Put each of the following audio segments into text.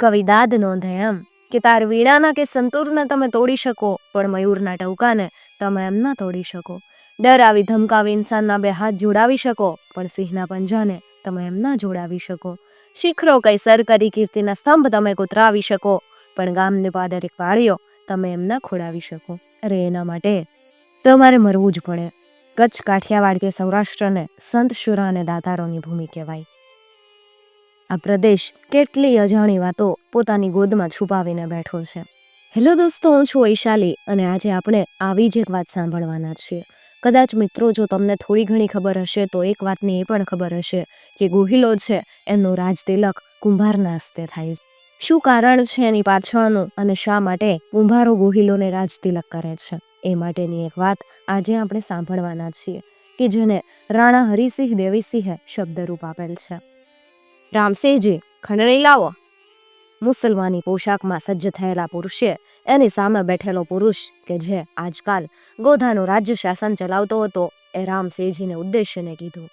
કવિદાદ નોંધે એમ કે તાર વીણાના કે સંતુરને તમે તોડી શકો, પણ મયુરના ટવકાને તમે એમ ન તોડી શકો. ડરાવી ધમકાવી ઇન્સાનના બે હાથ જોડાવી શકો, પણ સિંહના પંજાને તમે એમ ન જોડાવી શકો. શિખરો કઈ સર કરી કીર્તિના સ્તંભ તમે કૂતરાવી શકો, પણ ગામને પાદરે પાળ્યો તમે એમ ન ખોડાવી શકો. અરે એના માટે તમારે મરવું જ પડે. કચ્છ કાઠિયાવાડ કે સૌરાષ્ટ્રને સંત શુરા અને દાતારોની ભૂમિ કહેવાય. આ પ્રદેશ કેટલી અજાણી વાતો પોતાની ગોદમાં છુપાવીને બેઠો છે. હેલો દોસ્તો, હું છું વૈશાલી અને આજે આપણે આવી જ એક વાત સાંભળવાના છીએ. કદાચ મિત્રો, જો તમને થોડી ઘણી ખબર હશે, તો એક વાતની એ પણ ખબર હશે કે ગોહિલો છે, એમનો રાજતિલક કુંભારના હસ્તે થાય છે. શું કારણ છે એની પાછળનું અને શા માટે કુંભારો ગોહિલોને રાજતિલક કરે છે? એ માટેની એક વાત આજે આપણે સાંભળવાના છીએ, કે જેને રાણા હરિસિંહ દેવીસિંહે શબ્દરૂપ આપેલ છે. રામસિંહજી ખંડણી લાવો. મુસલમાની પોશાકમાં સજ્જ થયેલા પુરુષે એની સામે બેઠેલો પુરુષ કે જે આજકાલ ગોધાનું રાજ્ય શાસન ચલાવતો હતો, એ રામસિંહજીને ઉદ્દેશ્યને કીધું.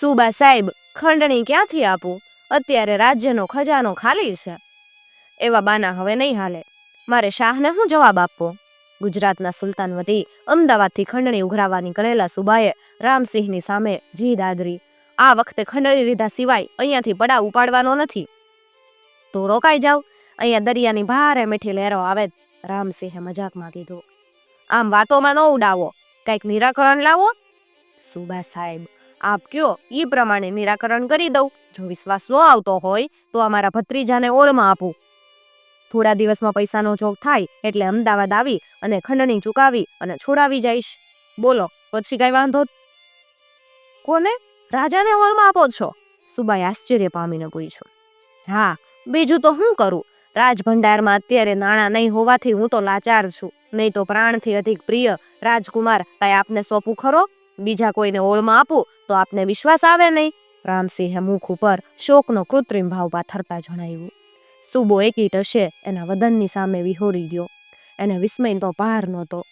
સુબા સાહેબ, ખંડણી ક્યાંથી આપું? અત્યારે રાજ્યનો ખજાનો ખાલી છે. એવા બાના હવે નહીં હાલે. મારે શાહને હું જવાબ આપવો? ગુજરાતના સુલતાન વતી અમદાવાદથી ખંડણી ઉઘરાવવા નીકળેલા સુબાએ રામસિંહની સામે જી આદરી. આ વખતે ખંડણી લીધા સિવાય અહીંયાથી પડા ઉપાડવાનો નથી. તો રોકાઈ જાવ. અહીંયા દરિયાની ભારે મીઠી લહેરો આવે. રામસિંહે મજાકમાં કીધું. આમ વાતોમાં ન ઉડાવો. કંઈક નિરાકરણ લાવો. સુબા સાહેબ, આપ કયો? એ પ્રમાણે નિરાકરણ કરી દઉં. જો વિશ્વાસ ન આવતો હોય, તો અમારા ભત્રીજાને ઓળમાં આપું. થોડા દિવસમાં પૈસાનો જોગ થાય એટલે અમદાવાદ આવી અને ખંડણી ચૂકાવી અને છોડાવી જઈશ. બોલો, પછી કઈ વાંધો? કોને? રાજાને ઓળમાં આપો છો? સુબાઈ આશ્ચર્ય પામીને પૂછ્યું. હા, બીજું તો હું કરું? રાજભંડારમાં અત્યારે નાણાં નહીં હોવાથી હું તો લાચાર છું. નહીં તો પ્રાણથી અધિક પ્રિય રાજકુમાર, કાંઈ આપને સોંપું ખરો? બીજા કોઈને ઓળમાં આપું તો આપને વિશ્વાસ આવે નહીં? રામસિંહે મુખ ઉપર શોકનો કૃત્રિમ ભાવ પાથરતા જણાવ્યું. સુબો એકી ટશે એના વદનની સામે વિહોરી ગયો. એને વિસ્મય તો પાર નહોતો.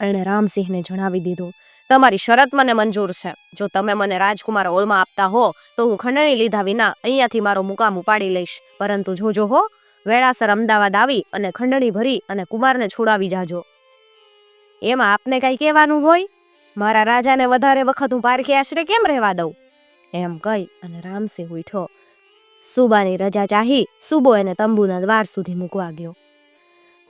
એણે રામસિંહને જણાવી દીધું તમારી શરત મને મંજૂર છે. જો તમે મને રાજકુમાર ઓલમાં આપતા હો, તો હું ખંડણી લીધા વિના અહીંયાથી મારો મુકામ ઉપાડી લઈશ. પરંતુ જોજો હો, વેળાસર અમદાવાદ આવી અને ખંડણી ભરી અને કુમારને છોડાવી જાજો. એમાં આપને કાંઈ કહેવાનું હોય? મારા રાજાને વધારે વખત હું પારખી આશરે કેમ રહેવા દઉં? એમ કહી અને રામસિંહ ઉઠ્યો. સુબાની રજા ચાહી સુબો એને તંબુના દ્વાર સુધી મૂકવા ગયો.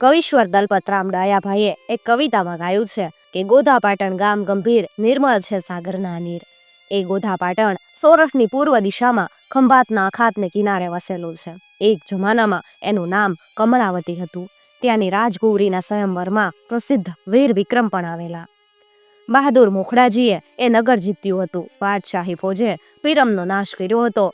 કવિશ્વર દલપતરામ ડાયાભાઈએ એક કવિતામાં ગાયું છે કે ગોધાપાટણ ગામ ગંભીર, નિર્મળ છે સાગરના નીર. એ ગોધાપાટણ સોરઠની પૂર્વ દિશામાં ખંભાતના અખાતને કિનારે વસેલું છે. એક જમાનામાં એનું નામ કમળાવતી હતું. ત્યાંની રાજગૌરીના સ્વયંવરમાં પ્રસિદ્ધ વીર વિક્રમ પણ આવેલા. બહાદુર મુખડાજીએ એ નગર જીત્યું હતું. બાદશાહી ફોજે પીરમનો નાશ કર્યો હતો.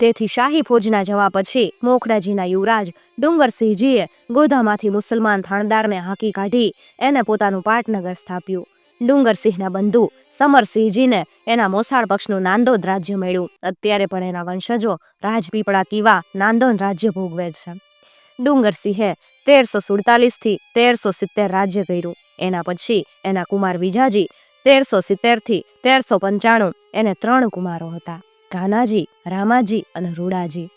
તેથી શાહી ફોજના જવા પછી મોખડાજીના યુવરાજ ડુંગરસિંહજીએ ગોધામાંથી મુસલમાન થાણદારને હાંકી કાઢી એને પોતાનું પાટનગર સ્થાપ્યું. ડુંગરસિંહના બંધુ સમરસિંહજીને એના મોસાળ પક્ષનું નાંદોદ રાજ્ય મળ્યું. અત્યારે પણ એના વંશજો રાજપીપળા તીવા નાંદોદ રાજ્ય ભોગવે છે. ડુંગરસિંહે તેરસો સુડતાલીસથી તેરસો સિત્તેર રાજ્ય કર્યું. એના પછી એના કુમાર વિજાજી તેરસો સિત્તેરથી તેરસો પંચાણું, એને ત્રણ કુમારો હતા. કાનાજી, રામાજી અને રૂડાજી.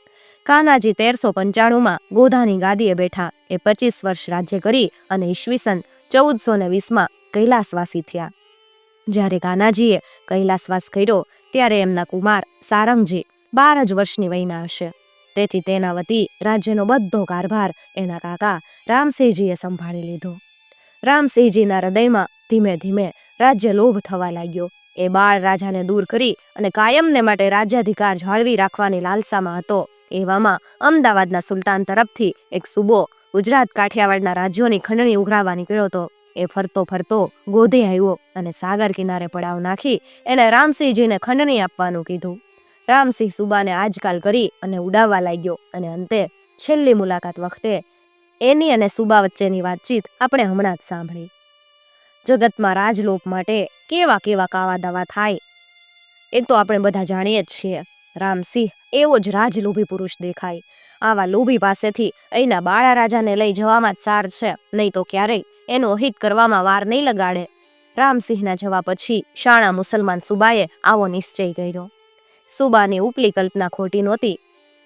કાનાજી તેરસો પંચાણુંમાં ગોધાની ગાદીએ બેઠા. એ પચીસ વર્ષ રાજ્ય કરી અને ઈસવીસન ચૌદસો ને વીસમાં કૈલાસવાસી થયા. જ્યારે કાનાજીએ કૈલાસવાસ કર્યો, ત્યારે એમના કુમાર સારંગજી બાર જ વર્ષની વયના હશે. તેથી તેના વતી રાજ્યનો બધો કારભાર એના કાકા રામસિંહજીએ સંભાળી લીધો. રામસિંહજીના હૃદયમાં ધીમે ધીમે રાજ્ય લોભ થવા લાગ્યો. એ બાળ રાજાને દૂર કરી અને કાયમને માટે રાજ્યાધિકાર જાળવી રાખવાની લાલસામાં હતો. એવામાં અમદાવાદના સુલતાન તરફથી એક સુબો ગુજરાત કાઠિયાવાડના રાજ્યોની ખંડણી ઉઘરાવવા નીકળ્યો હતો. એ ફરતો ફરતો ગોધે આવ્યો અને સાગર કિનારે પડાવ નાખી એને રામસિંહજીને ખંડણી આપવાનું કીધું. રામસિંહ સુબાને આજકાલ કરી અને ઉડાવવા લાગ્યો અને અંતે છેલ્લી મુલાકાત વખતે એની અને સુબા વચ્ચેની વાતચીત આપણે હમણાં જ સાંભળી. જગતમાં રાજલોપ માટે કેવા કેવા કાવા દાવા થાય, એ તો આપણે બધા જાણીએ જ છીએ. રામસિંહ એવો જ રાજલોભી પુરુષ દેખાય. આવા લોભી પાસેથી અહીંના બાળા રાજાને લઈ જવામાં જ સાર છે, નહીં તો ક્યારેય એનું અહિત કરવામાં વાર નહીં લગાડે. રામસિંહના જવા પછી શાણા મુસલમાન સુબાએ આવો નિશ્ચય કર્યો. સુબાની ઉપલી કલ્પના ખોટી નહોતી.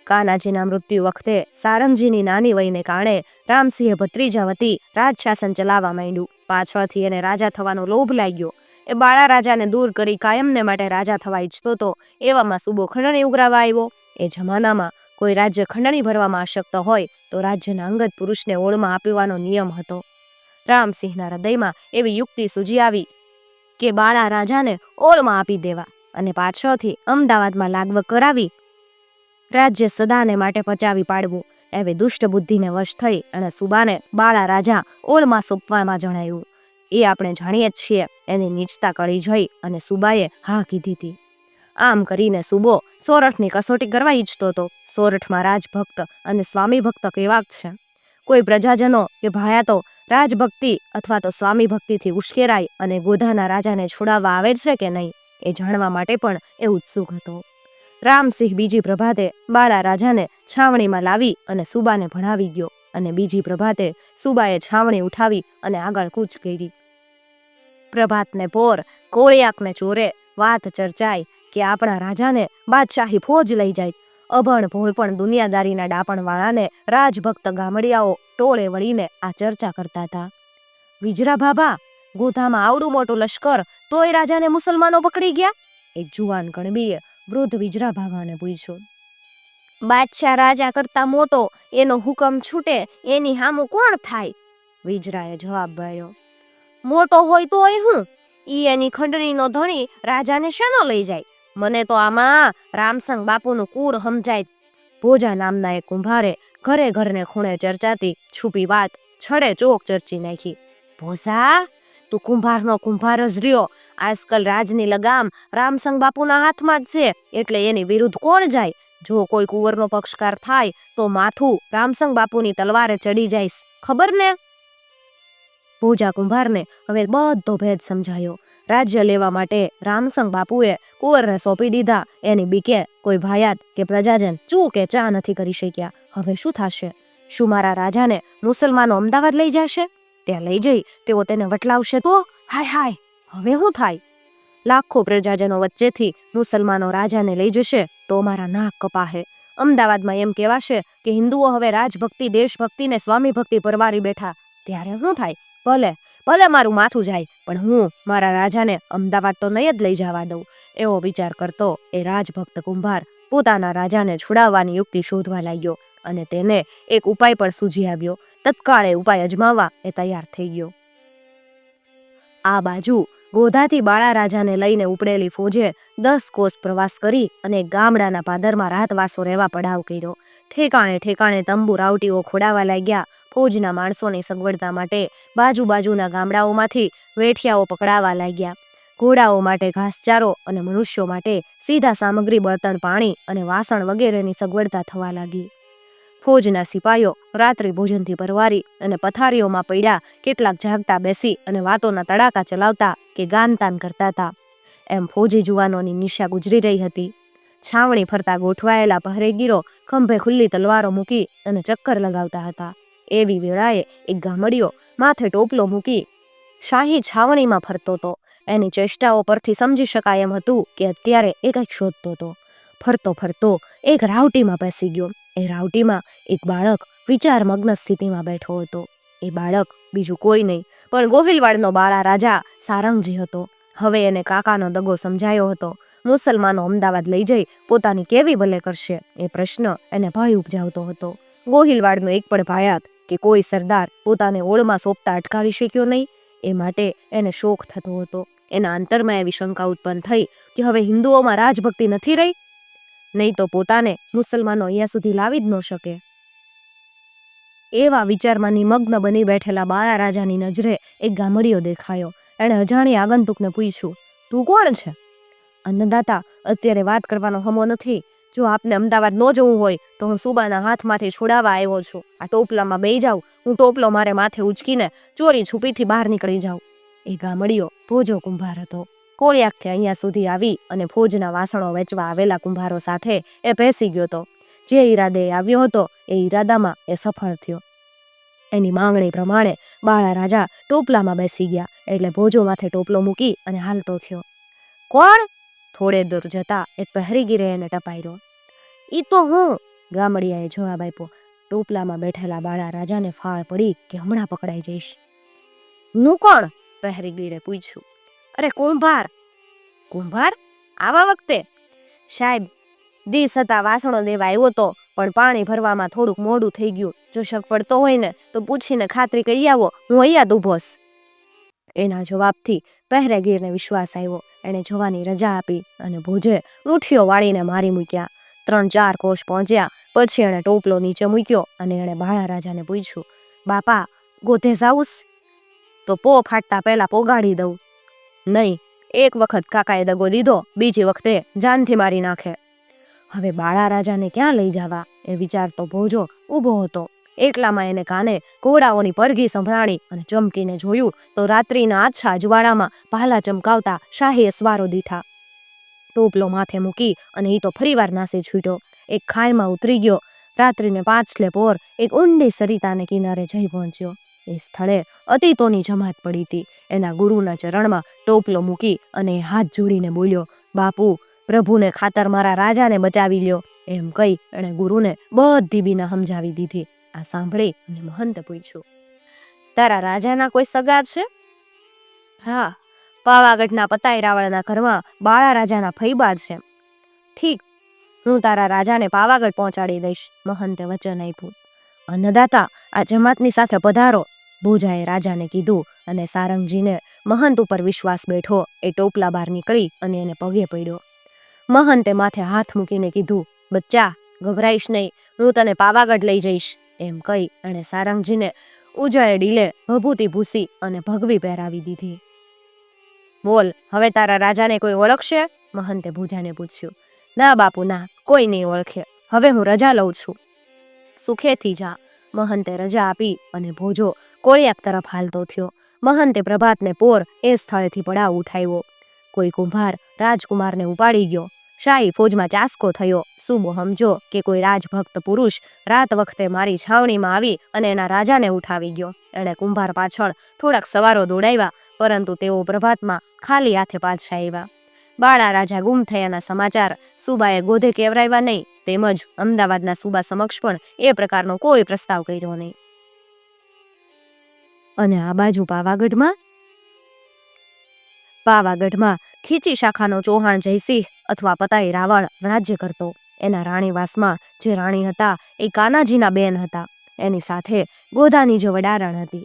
કાનાજીના મૃત્યુ વખતે સારંગજીની નાની વયને કારણે રામસિંહે ભત્રીજા વતી રાજશાસન ચલાવવા માંડ્યું. પાછળથી એને રાજા થવાનો લોભ લાગ્યો. એ બાળા રાજાને દૂર કરી કાયમને માટે રાજા થવા ઈચ્છતો હતો એવામાં સુબો ખંડણી ઉઘરાવા આવ્યો. એ જમાનામાં કોઈ રાજ્ય ખંડણી ભરવામાં અશક્ત હોય તો રાજ્યના અંગત પુરુષને ઓળમાં આપવાનો નિયમ હતો. રામસિંહના હૃદયમાં એવી યુક્તિ સૂજી આવી કે બાળા રાજાને ઓળમાં આપી દેવા અને પાછળથી અમદાવાદમાં લાગવ કરાવી રાજ્ય સદાને માટે પચાવી પાડવું. એવી દુષ્ટ બુદ્ધિને વશ થઈ અને સુબાને બાળા રાજા ઓળમાં સોંપવામાં જણાયું. એ આપણે જાણીએ જ છીએ, એની નીચતા કરી જોઈ અને સુબાએ હા કીધી હતી. આમ કરીને સુબો સોરઠની કસોટી કરવા ઈચ્છતો હતો. સોરઠમાં રાજભક્ત અને સ્વામી ભક્ત કેવા છે. કોઈ પ્રજાજનો કે ભાયાતો રાજભક્તિ અથવા તો સ્વામી ભક્તિથી ઉશ્કેરાય અને ગોધાના રાજાને છોડાવવા આવે છે કે નહીં, એ જાણવા માટે પણ એ ઉત્સુક હતો. રામસિંહ બીજી પ્રભાતે બાલા રાજાને છાવણીમાં લાવી અને સુબાને ભણાવી ગયો અને બીજી પ્રભાતે સુબાએ છાવણી ઉઠાવી અને આગળ કૂચ કરી. પ્રભાતને પોર, કોળિયાકને ચોરે, વાત ચર્ચાય કે આપણા રાજાને બાદશાહી ફોજ લઈ જાય. અભણ ભોળ પણ દુનિયાદારીના ડાપણવાળાને રાજભક્ત ગામડિયાઓ ટોળે વળીને આ ચર્ચા કરતા હતા. વિજરા બાબા, ગોધામાં આવડું મોટું લશ્કર તોય રાજાને મુસલમાનો પકડી ગયા? એક જુવાન કણબીએ વૃદ્ધ વિજરા ભાવાને પૂછ્યું, બાદશાહ રાજા કરતા મોટો, એનો હુકમ છૂટે, એની હામું કોણ થાય? વિજરાએ જવાબ ભર્યો મોટો હોય તોય હું, ઈ એની ખંડણીનો ધણી રાજાને શેનો લઈ જાય? મને તો આમાં રામસંગ બાપુનું કુળ સમજાય. ભોજા નામના એક કુંભારે ઘરે ઘરને ખૂણે ચર્ચાતી છુપી વાત છડે ચોક ચર્ચી નાખી, ભોસા, તું કુંભારનો કુંભાર જ રહ્યો આજકાલ રાજની લગામ રામસંગ બાપુના હાથમાં જ છે, એટલે એની વિરુદ્ધ કોણ જાય? જો કોઈ કુંવરનો પક્ષકાર થાય, તો માથું રામસંગ બાપુની તલવારે ચડી જાઈશ ખબર ને? પૂજા કુંભારને હવે બધો ભેદ સમજાયો. રાજ્ય લેવા માટે રામસંગ બાપુએ કુંવરને સોંપી દીધા. એની બીકે કોઈ ભાયાત કે પ્રજાજન ચૂ કે ચા નથી કરી શક્યા. હવે શું થશે? શું મારા રાજાને મુસલમાનો અમદાવાદ લઈ જશે? ત્યાં લઈ જઈ, તેઓ તેને વટલાવશે તો? હાય હાય! હવે શું થાય? લાખો પ્રજાજનો વચ્ચેથી મુસલમાનો રાજાને લઈ જશે તો અમારા નાક કપાહે. અમદાવાદમાં એમ કહેવાશે કે હિન્દુઓ હવે રાજભક્તિ દેશભક્તિ સ્વામી ભક્તિ પરવારી બેઠા. ત્યારે શું થાય? ભલે ભલે મારું માથું જાય, પણ હું મારા રાજાને અમદાવાદ તો નહીં જ લઈ જવા દઉં. એવો વિચાર કરતો એ રાજભક્ત કુંભાર પોતાના રાજાને છોડાવવાની યુક્તિ શોધવા લાગ્યો અને તેને એક ઉપાય પણ સૂજી આવ્યો. તત્કાળે ઉપાય અજમાવવા એ તૈયાર થઈ ગયો. આ બાજુ ગોધાથી બાળા રાજાને લઈને ઉપડેલી ફોજે દસ કોસ પ્રવાસ કરી અને ગામડાના પાદરમાં રાતવાસો રહેવા પડાવ કર્યો. ઠેકાણે ઠેકાણે તંબુ રાવટીઓ ખોડાવા લાગ્યા. ફોજના માણસોની સગવડતા માટે બાજુ બાજુના ગામડાઓમાંથી વેઠિયાઓ પકડાવા લાગ્યા. ઘોડાઓ માટે ઘાસચારો અને મનુષ્યો માટે સીધા સામગ્રી, બળતણ, પાણી અને વાસણ વગેરેની સગવડતા થવા લાગી. ફોજના સિપાઈઓ રાત્રિ ભોજનથી પરવારી અને પથારીઓમાં પડ્યા કેટલાક જાગતા બેસી અને વાતોના તડાકા ચલાવતા કે ગાનતાન કરતા હતા. એમ ફોજી જુવાનોની નિશા ગુજરી રહી હતી. છાવણી ફરતા ગોઠવાયેલા પહરેગીરો ખંભે ખુલ્લી તલવારો મૂકી અને ચક્કર લગાવતા હતા. એવી વેળાએ એક ગામડીઓ માથે ટોપલો મૂકી શાહી છાવણીમાં ફરતો હતો. એની ચેષ્ટાઓ પરથી સમજી શકાય એમ હતું કે અત્યારે એ કંઈક શોધતો હતો. ફરતો ફરતો એક રાવટીમાં બેસી ગયો. એ રાવટીમાં એક બાળક વિચારમગ્ન સ્થિતિમાં બેઠો હતો. એ બાળક બીજું કોઈ નહીં, પણ ગોહિલવાડનો બાળા રાજા સારંગજી હતો. હવે એને કાકાનો દગો સમજાયો હતો. મુસલમાનો અમદાવાદ લઈ જઈ પોતાની કેવી ભલે કરશે એ પ્રશ્ન એને ભય ઉપજાવતો હતો. ગોહિલવાડનો એક પણ ભાયાત કે કોઈ સરદાર પોતાને ઓળમાં સોંપતા અટકાવી શક્યો નહીં, એ માટે એને શોખ થતો હતો. એના અંતરમાં એવી શંકા ઉત્પન્ન થઈ કે હવે હિન્દુઓમાં રાજભક્તિ નથી રહી નહીં તો પોતાને મુસલમાનો અહીંયા સુધી લાવી જ ન શકે. એવા વિચારમાં નિમગ્ન બની બેઠેલા બાળા રાજાની નજરે એક ગામડિયો દેખાયો. એણે અજાણી આગંતુકને પૂછ્યું, તું કોણ છે? અન્નદાતા, અત્યારે વાત કરવાનો હમો નથી. જો આપને અમદાવાદ ન જવું હોય, તો હું સુબાના હાથમાંથી છોડાવવા આવ્યો છું. આ ટોપલામાં બેઈ જાઉં. હું ટોપલો મારે માથે ઉચકીને ચોરી છુપીથી બહાર નીકળી જાઉં. એ ગામડીયો ભોજો કુંભાર હતો. કોળિયાકથી અહીંયા સુધી આવી અને ફોજના વાસણો વેચવા આવેલા કુંભારો સાથે એ બેસી ગયો હતો. જે ઈરાદે આવ્યો હતો એ ઈરાદામાં એ સફળ થયો. એની માંગણી પ્રમાણે બાળા રાજા ટોપલામાં બેસી ગયા એટલે ભોજો માથે ટોપલો મૂકી અને હાલતો થયો. કોણ? થોડે દૂર જતા એક પહેરીગીરે એને ટપાયરો. ઈ તો હું, ગામડિયાએ જવાબ આપ્યો. ટોપલામાં બેઠેલા બાળા રાજાને ફાળ પડી કે હમણાં પકડાઈ જઈશ. નું કોણ? પહેરીગીરે પૂછ્યું. અરે, કુંભાર. કુંભાર? આવા વખતે? સાહેબ દી હતા વાસણો દેવા આવ્યો તો, પણ પાણી ભરવામાં થોડુંક મોડું થઈ ગયું. જો શક પડતો હોય ને, તો પૂછીને ખાતરી કરી આવો. હું અહીંયા દુભોસ એના જવાબથી પહેરેગીરને વિશ્વાસ આવ્યો. એણે જવાની રજા આપી અને ભોજે રૂઠીઓ વાળીને મારી મૂક્યા. ત્રણ ચાર કોષ પહોંચ્યા, પછી એણે ટોપલો નીચે મૂક્યો અને એણે બાળા રાજાને પૂછ્યું, બાપા ગોધે જાઉસ તો પો ફાટતા પહેલા પોગાડી દઉં. નહીં. એક વખત કાકાએ દગો દીધો, બીજી વખતે જાનથી મારી નાખે. હવે બાળા રાજાને ક્યાં લઈ જવા? એ વિચારતો ભોજો ઊભો હતો. એટલામાં એને કાને ઘોડાઓની પરઘી સંભળાણી અને ચમકીને જોયું તો રાત્રિના આછા અજવાળામાં પહેલા ચમકાવતા શાહી અસવારો દીઠા. ટોપલો માથે મૂકી અને એ તો ફરીવાર નાસે છૂટ્યો. એક ખાઈમાં ઉતરી ગયો. રાત્રિને પાંચલે પોર એક ઊંડી સરિતાને કિનારે જઈ પહોંચ્યો. એ સ્થળે અતીતોની જમાત પડી હતી. એના ગુરુના ચરણમાં ટોપલો મૂકી અને હાથ જોડીને બોલ્યો, બાપુ, પ્રભુને ખાતર મારા રાજાને બચાવી લ્યો. એમ કહી એણે ગુરુને બધી બીના સમજાવી દીધી. આ સાંભળી અને મહંત પૂછ્યું, તારા રાજાના કોઈ સગા છે? હા, પાવાગઢના પતાઈ રાવળના ઘરમાં બાળા રાજાના ફૈબા છે. ઠીક, હું તારા રાજાને પાવાગઢ પહોંચાડી દઈશ, મહંતે વચન આપ્યું. અન્નદાતા, આ જમાતની સાથે પધારો. ભોજાએ રાજાને કીધું અને સારંગજીને મહંત ઉપર વિશ્વાસ બેઠો. એ ટોપલા બહાર નીકળી અને એને પગે પડ્યો. મહંતે માથે હાથ મૂકીને કીધું, બચ્ચા, ગભરાઈશ નહીં, હું તને પાવાગઢ લઈ જઈશ. એમ કહી અને સારંગજીને ઉજાએ ડીલે ભભૂતિ ભૂસી અને ભગવી પહેરાવી દીધી. બોલ, હવે તારા રાજાને કોઈ ઓળખશે? મહંતે ભૂજાને પૂછ્યું. ના બાપુ, ના, કોઈ નહીં ઓળખે. હવે હું રજા લઉં છું. સુખેથી જા. મહંતે રજા આપી અને ભોજો કોળિયાક તરફ હાલતો થયો. મહંતે પ્રભાતને પોર એ સ્થળેથી પડાવ ઉઠાવ્યો. કોઈ કુંભાર રાજકુમારને ઉપાડી ગયો. શાહી ફોજમાં ચાસકો થયો. સુબો સમજો કે કોઈ રાજભક્ત પુરુષ રાત વખતે મારી છાવણીમાં આવી અને એના રાજાને ઉઠાવી ગયો. એણે કુંભાર પાછળ થોડાક સવારો દોડાવ્યા, પરંતુ તેઓ પ્રભાતમાં ખાલી હાથે પાછા આવ્યા. બાળા રાજા ગુમ થયાના સમાચાર સુબાએ ગોધે કેવરાવ્યા નહીં, તેમજ અમદાવાદના સુબા સમક્ષ પણ એ પ્રકારનો કોઈ પ્રસ્તાવ કર્યો નહીં. અને આ બાજુ પાવાગઢમાં? પાવાગઢમાં ખીચી શાખાનો ચૌહાણ જયસિંહ અથવા પતાઈ રાવળ રાજ્ય કરતો. એના રાણીવાસમાં જે રાણી હતા એ કાનાજીના બેન હતા. એની સાથે ગોધાની જે વડારણ હતી.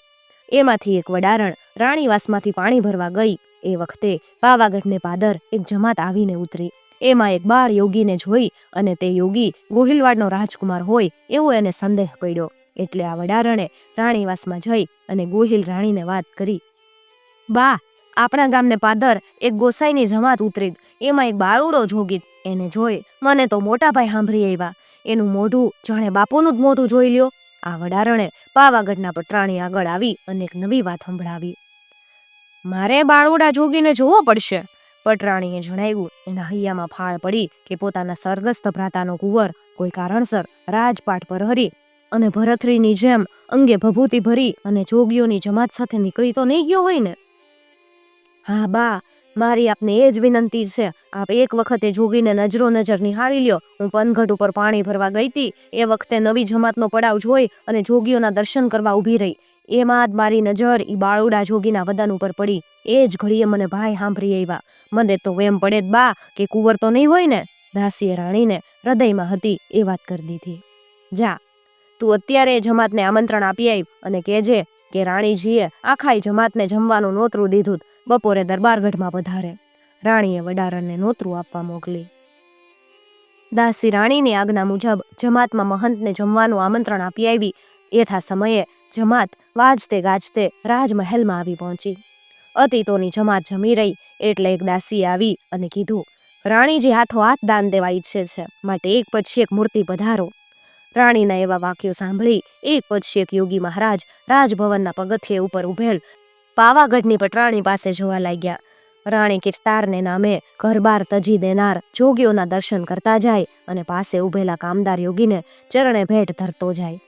એમાંથી એક વડારણ રાણીવાસમાંથી પાણી ભરવા ગઈ. એ વખતે પાવાગઢને પાદર એક જમાત આવીને ઉતરી. એમાં એક બાળ યોગીને જોઈ અને તે યોગી ગોહિલવાડનો રાજકુમાર હોય એવો એને સંદેહ પડ્યો. એટલે આ વડારણે રાણીવાસમાં જઈ અને ગોહિલ રાણીને વાત કરી. બા, આપણા ગામને પાદર એક ગોસાઈની જમાત ઉતરી. એમાં એક બાળુડો જોગી એને જોઈ મને તો મોટા ભાઈ સાંભળી આવ્યા. એનું મોઢું જાણે બાપુનું જ મોઢું જોઈ લ્યો. આ વડારણે પાવાગઢના પટરાણી આગળ આવી અને એક નવી વાત સંભળાવી. મારે બાળુડા જોગીને જોવો પડશે. પટરાણીએ જણાવ્યું. એના હૈયામાં ફાળ પડી કે પોતાના સરગસ્ત ભ્રાતાનો કુંવર કોઈ કારણસર રાજપાટ પર હરી અને ભરથરીની જેમ અંગે ભભૂતિ ભરી અને જોગીઓની જમાત સાથે નીકળી તો નહીં ગયો હોય ને હા, બા, મારી આપને એ જ વિનંતી છે. આપ એક વખતે જોગીને નજરો નજર નિહાળી લ્યો. હું પનઘટ ઉપર પાણી ભરવા ગઈ હતી એ વખતે નવી જમાતનો પડાવ જોઈ અને જોગીઓના દર્શન કરવા ઊભી રહી. એમાં જ મારી નજર ઈ બાળુડા જોગીના વદન ઉપર પડી. એ જ ઘડીએ મને ભાઈ સાંભળી આવ્યા. મને તો એમ પડે જ, બા, કે કુંવર તો નહીં હોય ને દાસીએ રાણીને હૃદયમાં હતી, એ વાત કરી દીધી. જા તું અત્યારે જમાતને આમંત્રણ આપી આવ અને કહેજે કે રાણીજીએ આખાઈ જમાતને જમવાનું નોતરું દીધું બપોરે દરબારગઢમાં પધારે. રાણીએ વડારણને નોતરું આપવા મોકલી. દાસી રાણીની આજ્ઞા મુજબ જમાતમાં મહંતને જમવાનું આમંત્રણ આપી આવી એથા સમયે જમાત વાજતે ગાજતે રાજમહેલમાં આવી પહોંચી. અતીતોની જમાત જમી રહી એટલે એક દાસી આવી અને કીધું, રાણીજી હાથો હાથ દાન દેવા ઈચ્છે છે. માટે એક પછી એક મૂર્તિ પધારો. રાણીના એવા વાક્યો સાંભળી એક પછી એક યોગી મહારાજ રાજભવનના પગથિયે ઉપર ઉભેલ પાવાગઢની પટરાણી પાસે જોવા લાગ્યા. રાણી કિસ્તારને નામે ઘરબાર તજી દેનાર જોગીઓના દર્શન કરતા જાય અને પાસે ઉભેલા કામદાર યોગીને ચરણે ભેટ ધરતો જાય.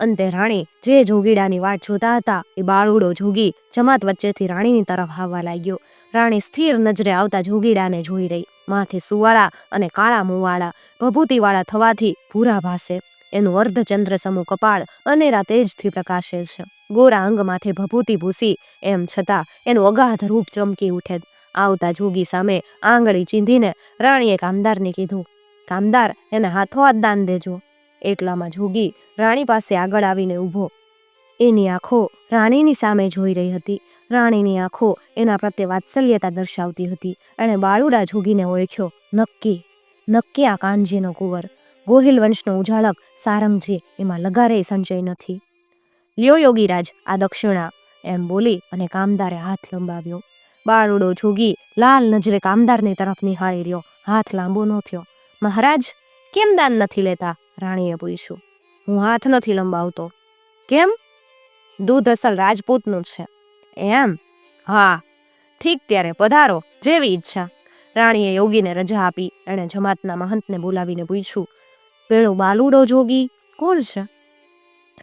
અંતે રાણી જે જોગીડાની વાટ જોતા હતા એ બાળુડો જોગી જમાત વચ્ચેથી રાણીની તરફ આવવા લાગ્યો. રાણી સ્થિર નજરે આવતા જોગીડાને જોઈ રહી. માથે સુવાળા અને કાળા મુવાળા, ભભૂતિવાળા થવાથી ભૂરા ભાસે. એનું અર્ધચંદ્ર સમૂહ કપાળ અનેરા તેજથી પ્રકાશે છે. ગોરા અંગ માથે ભભૂતિ ભૂસી, એમ છતાં એનું અગાધ રૂપ ચમકી ઉઠે. આવતા જોગી સામે આંગળી ચીંધીને રાણીએ કામદારને કીધું, કામદાર, એને હાથો હાથ દાન દેજો. એટલામાં જોગી રાણી પાસે આગળ આવીને ઊભો. એની આંખો રાણીની સામે જોઈ રહી હતી. રાણીની આંખો એના પ્રત્યે વાત્સલ્યતા દર્શાવતી હતી એણે બાળુડા જોગીને ઓળખ્યો, નક્કી નક્કી આ કાનજીનો કુંવર. ગોહિલ વંશનો ઉજાળક સારંગજી એમાં લગારે સંચય નથી. લ્યો યોગીરાજ, આ દક્ષિણા. એમ બોલી અને કામદારે હાથ લંબાવ્યો. બાળુડો જોગી લાલ નજરે કામદારની તરફ નિહાળી રહ્યો. હાથ લાંબો ન થયો. મહારાજ, કેમ દાન નથી લેતા? રાણીએ પૂછ્યું. હું હાથ નથી લંબાવતો. કેમ? દૂધ અસલ રાજપૂતનું છે. એમ? હા. ઠીક ત્યારે પધારો, જેવી ઈચ્છા. રાણીએ યોગીને રજા આપી. એણે જમાતના મહંતને બોલાવીને પૂછ્યું પેલો બાલુડો જોગી કોણ છે?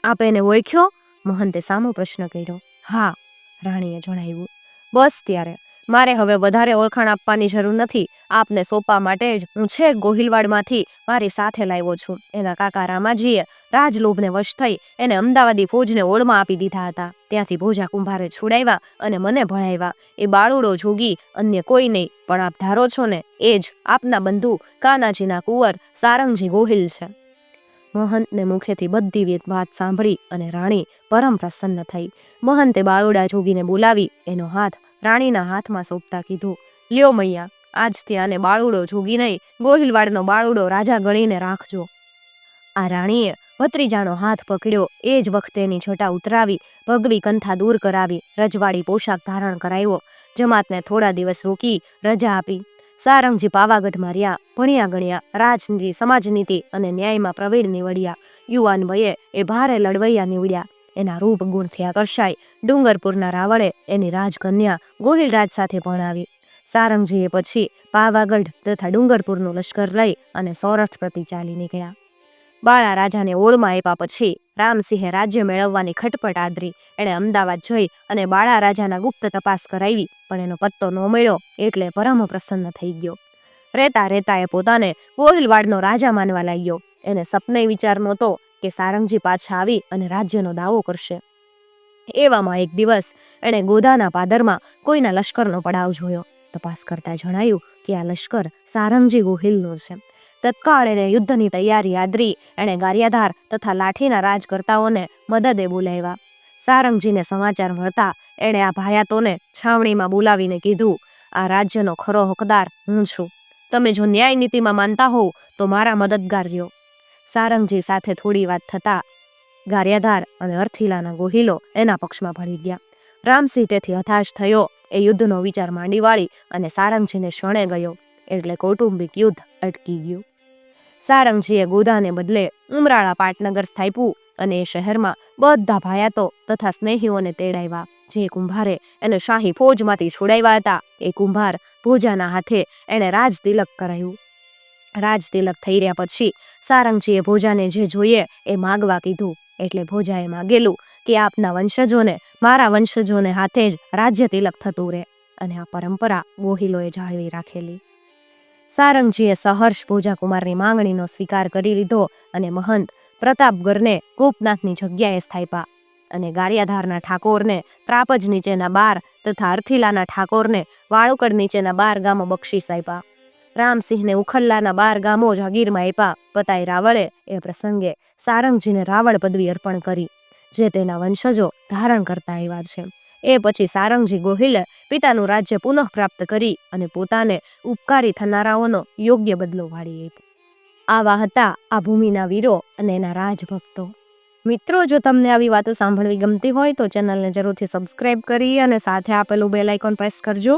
આપ એને ઓળખ્યો? મહંતે સામો પ્રશ્ન કર્યો. હા, રાણીએ જણાવ્યું. બસ ત્યારે. મારે હવે વધારે ઓળખાણ આપવાની જરૂર નથી. આપને સોંપવા માટે જ હું છેક ગોહિલવાડમાંથી મારી સાથે લાવ્યો છું. એના કાકા રામાજીએ રાજલોભને વશ થઈ એને અમદાવાદી ફોજને ઓળમાં આપી દીધા હતા. ત્યાંથી ભોજા કુંભારે છોડાવ્યા અને મને ભણાવ્યા. એ બાળુડો જોગી અન્ય કોઈ નહીં, પણ આપ ધારો છો ને, એ જ આપના બંધુ કાનાજીના કુંવર સારંગજી ગોહિલ છે. મહંતને મુખેથી બધી વાત સાંભળી અને રાણી પરમ પ્રસન્ન થઈ. મહંતે બાળુડા જોગીને બોલાવી, એનો હાથ રાણીના હાથમાં સોંપતા કીધું, લ્યો મૈયા, આજથી આને બાળુડો જોગી નહીં, ગોહિલવાડનો બાળુડો રાજા ગણીને રાખજો. આ રાણીએ ભત્રીજાનો હાથ પકડ્યો, એ જ વખતે એની છટા ઉતરાવી, ભગવી કંથા દૂર કરાવી, રજવાડી પોશાક ધારણ કરાવ્યો, જમાતને થોડા દિવસ રોકી, રજા આપી. સારંગજી પાવાગઢમાં રહ્યા, ભણ્યા ગણ્યા, રાજનીતિ, સમાજનીતિ અને ન્યાયમાં પ્રવીણ નીવડ્યા. યુવાન વયે એ ભારે લડવૈયા નીવડ્યા. એના રૂપ ગુણથી આકર્ષાઈ ડુંગરપુરના રાવળે એની રાજકન્યા ગોહિલરાજ સાથે ભણાવી. સારંગજીએ પછી પાવાગઢ તથા ડુંગરપુરનું લશ્કર લઈ અને સૌરાષ્ટ્ર પ્રતિ ચાલી નીકળ્યા. બાળા રાજાને ઓળમાં આપ્યા પછી રામસિંહે રાજ્ય મેળવવાની ખટપટ આદરી. એણે અમદાવાદ જઈ અને બાળા રાજાના ગુપ્ત તપાસ કરાવી, પણ એનો પત્તો ન મળ્યો એટલે પરમ પ્રસન્ન થઈ ગયો. રહેતા રહેતા એ પોતાને ગોહિલવાડનો રાજા માનવા લાગ્યો. એને સપને વિચાર નહોતો કે સારંગજી પાછા આવી અને રાજ્યનો દાવો કરશે. એવામાં એક દિવસ એણે ગોદાના પાદરમાં કોઈના લશ્કરનો પડાવ જોયો. તપાસ કરતા જણાયું કે આ લશ્કર સારંગજી ગોહિલનું છે. તત્કાળ એને યુદ્ધની તૈયારી આદરી, એણે ગારિયાધાર તથા લાઠીના રાજકર્તાઓને મદદે બોલાવ્યા. સારંગજીને સમાચાર મળતા એણે આ ભાયાતોને છાવણીમાં બોલાવીને કીધું, આ રાજ્યનો ખરો હકદાર હું છું. તમે જો ન્યાય નીતિમાં માનતા હોવ તો મારા મદદગાર રહ્યો. સારંગજી સાથે થોડી વાત થતા ગારિયાધાર અને અર્થિલાના ગોહિલો એના પક્ષમાં ભળી ગયા. રામસિંહ તેથી હતાશ થયો. એ યુદ્ધનો વિચાર માંડી વાળી અને સારંગજીને શણે ગયો. એટલે કૌટુંબિક યુદ્ધ અટકી ગયું. સારંગજીએ ગોદાને બદલે ઉમરાળા પાટનગર સ્થાપ્યું અને એ શહેરમાં બધા ભાયાતો તથા સ્નેહીઓને તેડાવ્યા. જે કુંભારે એને શાહી ફોજમાંથી છોડાવ્યા હતા. એ કુંભાર ભોજાના હાથે એણે રાજ તિલક કરાયું. રાજ તિલક થઈ રહ્યા પછી સારંગજીએ ભોજાને જે જોઈએ એ માગવા કીધું. એટલે ભોજાએ માગેલું કે આપના વંશજોને, મારા વંશજોને હાથે જ રાજ્ય તિલક થતું રહે. અને આ પરંપરા ગોહિલોએ જાળવી રાખેલી. સારંગજીએ સહર્ષ ભોજાકુમારની માંગણીનો સ્વીકાર કરી લીધો અને મહંત પ્રતાપગઢને ગોપનાથની જગ્યાએ સ્થાપ્યા અને ગારિયાધારના ઠાકોરને ત્રાપજ નીચેના બાર તથા અર્થિલાના ઠાકોરને વાળુકડ નીચેના બાર ગામો બક્ષીસ આપ્યા રામસિંહને ઉખલ્લાના બાર ગામો જાગીરમાં આપ્યા. પતાઈ રાવળે એ પ્રસંગે સારંગજીને રાવળ પદવી અર્પણ કરી, જે તેના વંશજો ધારણ કરતા આવ્યા છે. એ પછી સારંગજી ગોહિલે પિતાનું રાજ્ય પુનઃ પ્રાપ્ત કરી અને પોતાને ઉપકારી થનારાઓનો યોગ્ય બદલો વાળી આપ્યો. આવા હતા આ ભૂમિના વીરો અને એના રાજભક્તો. મિત્રો, જો તમને આવી વાતો સાંભળવી ગમતી હોય તો ચેનલને જરૂરથી સબસ્ક્રાઇબ કરી અને સાથે આપેલું બેલ આઇકોન પ્રેસ કરજો.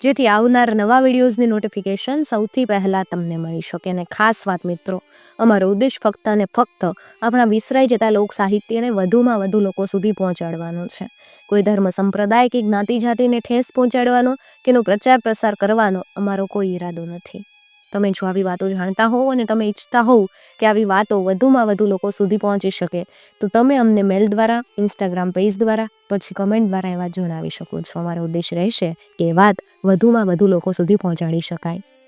જેથી આવનાર નવા વિડીયોઝની નોટિફિકેશન સૌથી પહેલાં તમને મળી શકે. અને ખાસ વાત મિત્રો, અમારો ઉદ્દેશ ફક્ત અને ફક્ત આપણા વિસરાઈ જતા લોક સાહિત્યને વધુમાં વધુ લોકો સુધી પહોંચાડવાનો છે. કોઈ ધર્મ સંપ્રદાય કે જ્ઞાતિ જાતિને ઠેસ પહોંચાડવાનો કે એનો પ્રચાર પ્રસાર કરવાનો અમારો કોઈ ઈરાદો નથી. તમે જો આવી વાતો જાણતા હોવ અને તમે ઈચ્છતા હોવ કે આવી વાતો વધુમાં વધુ લોકો સુધી પહોંચી શકે, તો તમે અમને મેલ દ્વારા, ઇન્સ્ટાગ્રામ પેજ દ્વારા, પછી કમેન્ટ દ્વારા એ વાત જણાવી શકો છો. અમારો ઉદ્દેશ રહેશે કે વાત વધુમાં વધુ લોકો સુધી પહોંચાડી શકાય.